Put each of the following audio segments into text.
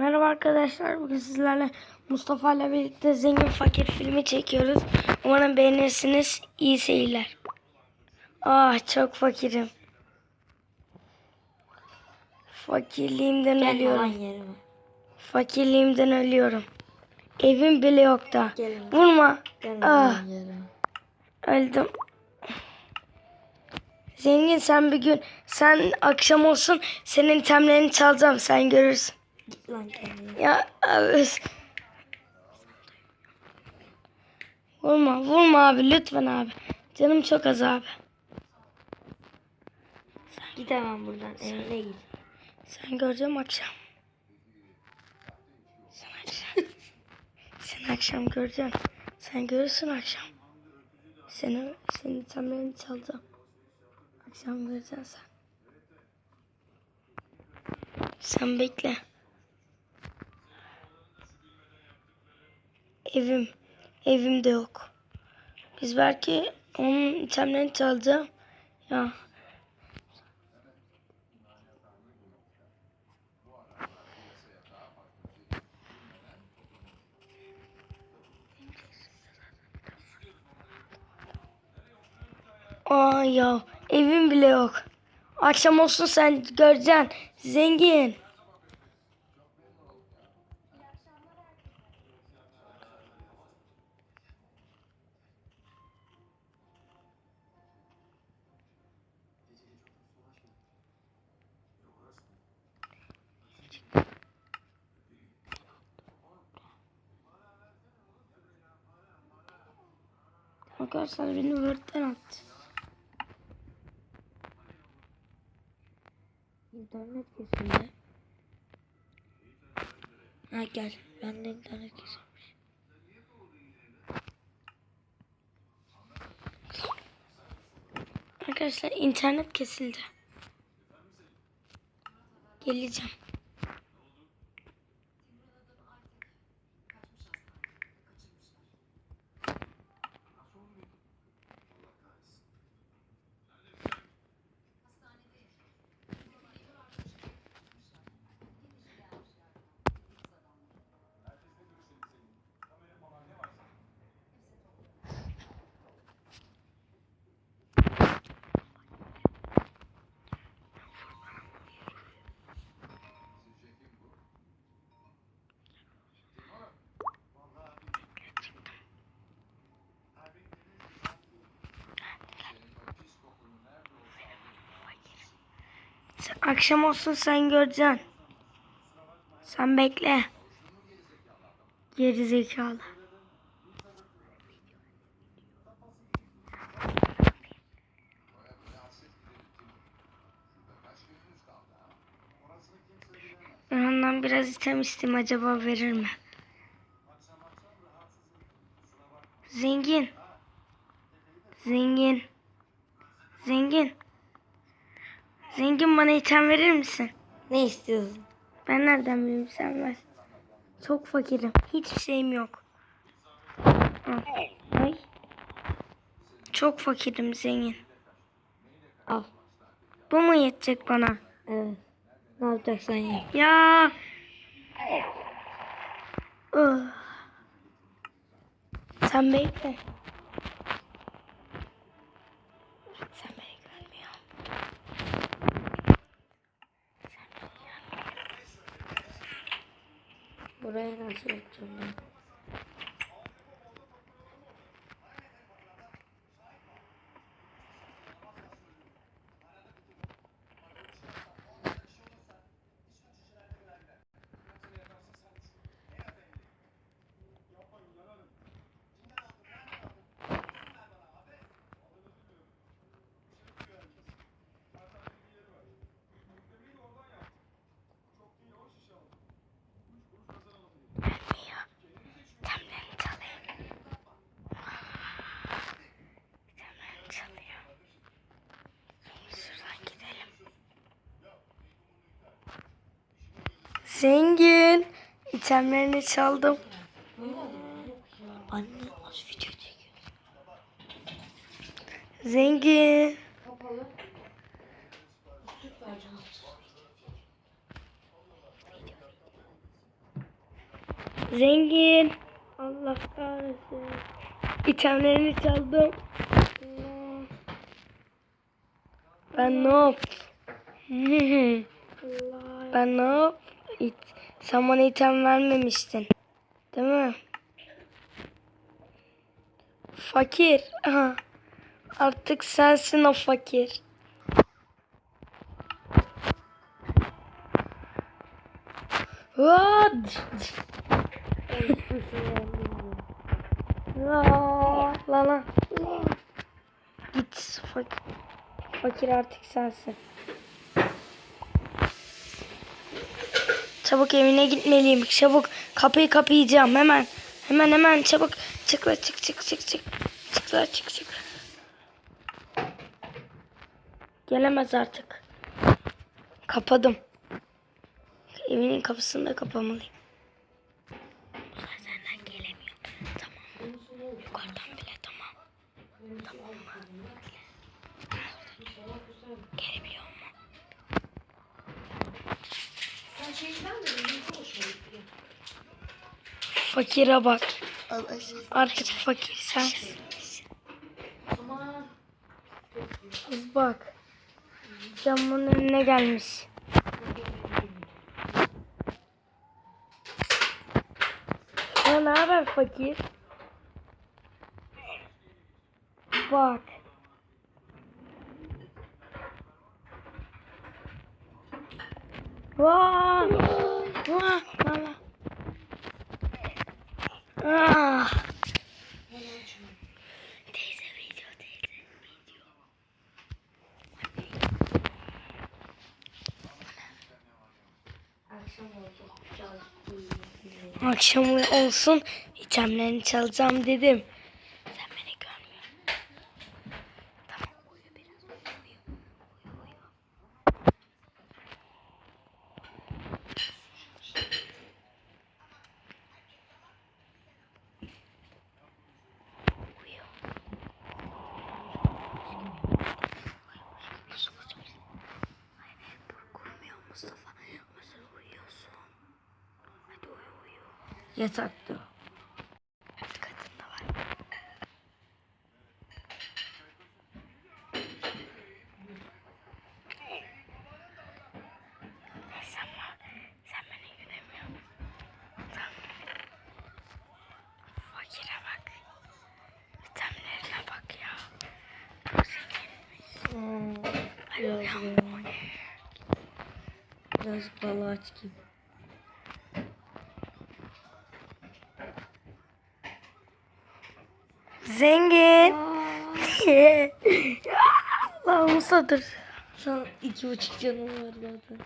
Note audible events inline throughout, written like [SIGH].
Merhaba arkadaşlar. Bugün sizlerle Mustafa ile birlikte Zengin Fakir filmi çekiyoruz. Umarım beğenirsiniz. İyi seyirler. Ah çok fakirim. Fakirliğimden Gel ölüyorum. Fakirliğimden ölüyorum. Evim bile yok da. Gelin. Vurma. Ah öldüm. Zengin sen bir gün sen akşam olsun senin temlerini çalacağım sen görürsün. Ya abi. Vurma, vurma abi lütfen abi. Canım çok az abi. Git hemen buradan evine git. Sen göreceğim akşam. Sen akşam. [LAUGHS] Sen akşam göreceksin. Sen görürsün akşam. Seni, seni temlerini çalacağım. Akşam göreceksin sen. Sen bekle. Evim. Evim de yok. Biz belki onun itemlerini çalacağım. Ya Aa ya evim bile yok. Akşam olsun sen göreceksin. Zengin. Arkadaşlar beni Word'den attı. İnternet kesildi. Ha gel. Ben de internet kesilmiş. Arkadaşlar internet kesildi. Geleceğim. Akşam olsun sen göreceksin. Sen bekle. Geri zekalı. Ben ondan biraz item isteyeyim acaba verir mi? Zengin. Zengin. Zengin. Zengin bana item verir misin? Ne istiyorsun? Ben nereden bileyim sen ver. Çok fakirim. Hiçbir şeyim yok. Ay. Çok fakirim zengin. Al. Bu mu yetecek bana? Evet. Ne yapacaksan yap. Ya. Ugh. Sen bekle. Zengin. İtemlerini çaldım. Anne az video çekiyor. Zengin. Zengin. Allah kahretsin. İtemlerini çaldım. Ben ne yap? [LAUGHS] Ben ne yap? İt- Sen bana item vermemiştin. Değil mi? Fakir. Aha. Artık sensin o fakir. What? Aa, Lan lan. Git fakir. Fakir artık sensin. Çabuk evine gitmeliyim. Çabuk kapıyı kapayacağım hemen. Hemen hemen çabuk. Çık la çık çık çık çık. Çık la çık çık. Gelemez artık. Kapadım. Evinin kapısını da kapamalıyım. Bunlar senden gelemiyor. Tamam. Yukarıdan bile tamam. Tamam mı? Gelebiliyor mu? Fakire bak. Artık fakir sensin. Kız bak. Camın önüne gelmiş. Ya ne haber fakir? Bak. Vaa! Vaa! Vaa! Teyze video. Akşam olsun itemlerini çalacağım dedim. Sen beni görmüyorsun. Tamam uyu biraz uyu uyu. Uyu uyu. Uyu. Hayır, kurmuyor Mustafa. Ama sen uyuyorsun. Hadi uyu uyu. Yatakta. Kadın da var. Sen, sen beni göremiyorsun. Tamam. Fakire bak. Ya. Çok zenginmiş. Hadi biraz, uyan. Zengin. [LAUGHS] Lan Musa dur. Sana iki buçuk canım var zaten.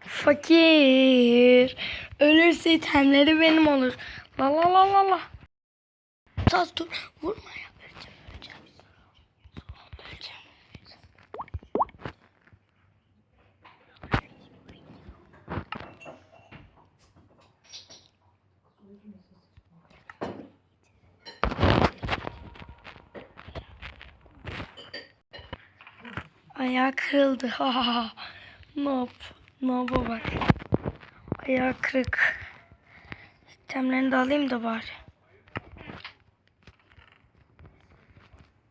Fakir. Ölürse itemleri benim olur. La la la la la. Saz dur. Vurma ya. Ayağı kırıldı. Ha ha ha. Ne yapa bak. Ayağı kırık. Sistemlerini de alayım da bari.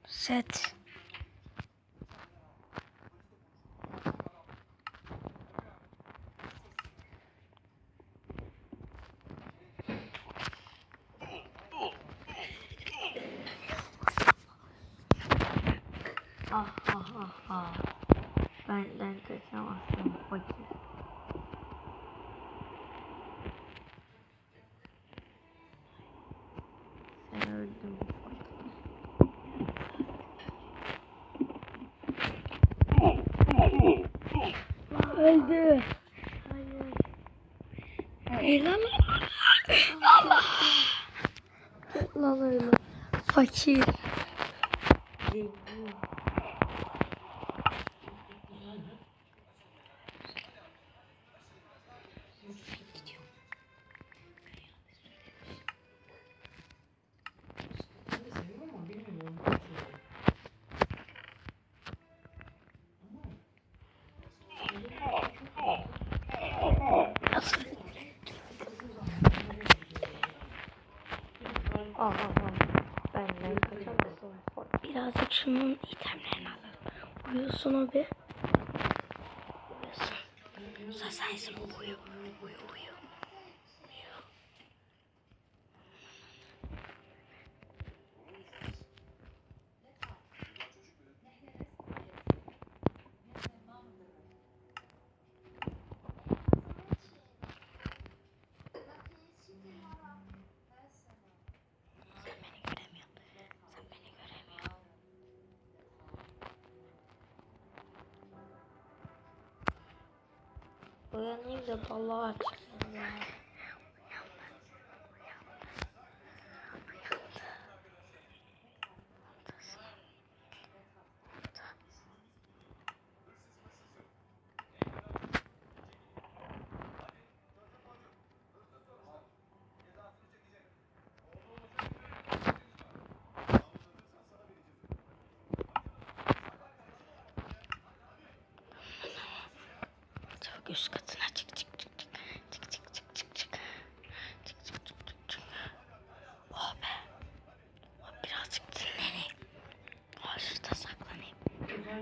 Set. Ah ah ah ah. Benden kaçamazsın fakir. Sen öldün. Öldü. Helal Allah. Lan öyle. Fakir. Aha aha. Benden kaçamazsın. Birazcık şunun itemlerini alalım. Uyuyorsun abi. Uyuyorsun. Susayız? Uyu uyu uyu. Uyanayım da balığa çıkayım ya. Çabuk üst katına çık çık çık çık. Çık çık çık çık çık. Çık çık çık çık çık. Oh be. Oh, birazcık dinleneyim. Oh, şurada saklanayım. Video.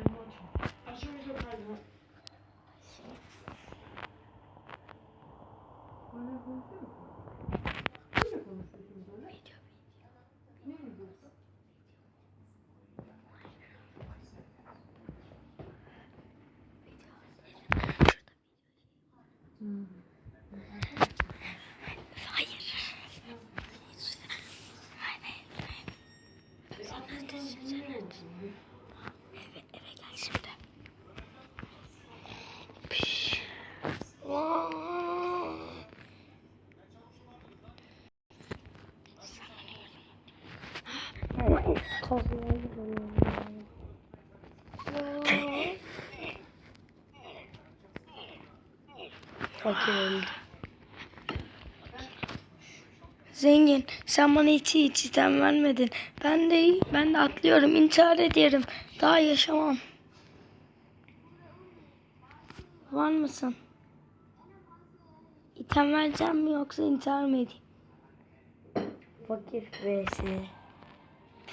Hayır. Hayır. Sen neredesin? Sen neredesin? Eve, eve gel şimdi. Piş. Fakir öldü. Zengin, sen bana hiç hiç item vermedin. Ben de ben de atlıyorum, intihar ederim. Daha yaşamam. Var mısın? İtem vereceğim mi yoksa intihar mı edeyim? Fakir vs.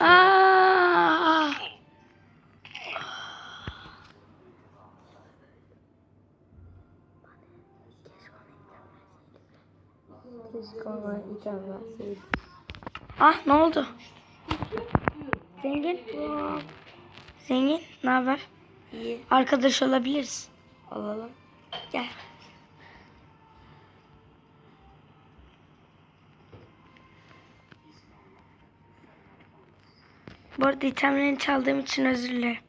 Aa! Ah ne oldu? Zengin? Zengin, ne haber? İyi. Arkadaş olabiliriz. Alalım. Gel. Bu arada itemlerini çaldığım için özür dilerim.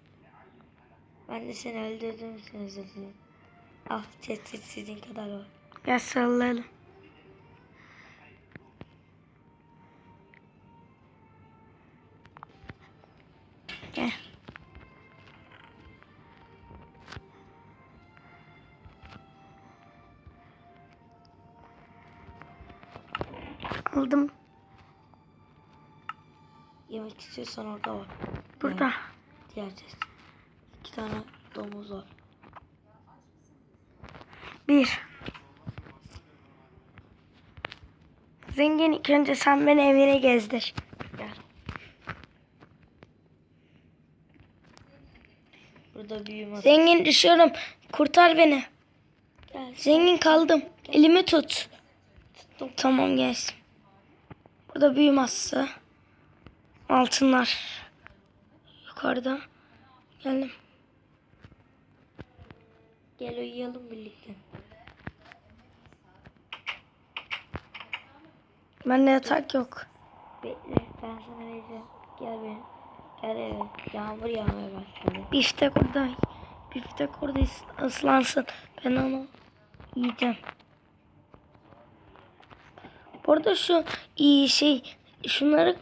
Ben de seni öldürdüğüm için özür dilerim. Al chestit sizin kadar var. Gel sarılalım. Aldım. Yemek istiyorsan orada var. Burada. Diğer chest. İki tane domuz var. Bir. Zengin ilk önce sen beni evine gezdir. Gel. Burada büyü masası. Zengin düşüyorum. Kurtar beni. Gel. Zengin kaldım. Elimi tut. Tuttum. Tamam gelsin. Burada büyü masası. Altınlar. Yukarıda. Geldim. Gel uyuyalım birlikte. Bende yatak yok. Bekle ben sana vereceğim. Gel benim. Gel eve. Yağmur yağmaya başladı. Biftek orada. Biftek orada ıs- ıslansın. Ben onu yiyeceğim. Bu arada şu iyi şey şunları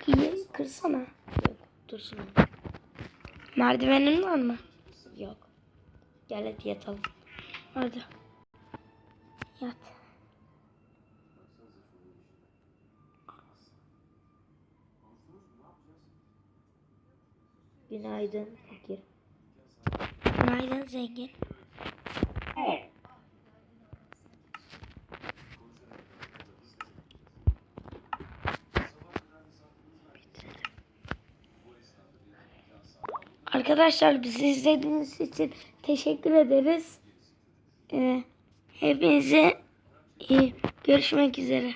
kırsana. Yok. Dur şimdi. Merdivenin var mı? Yok. Gel hadi yatalım. Hadi. Yat. Günaydın fakir. Günaydın zengin. Arkadaşlar bizi izlediğiniz için teşekkür ederiz. Ee, hepinize iyi görüşmek üzere.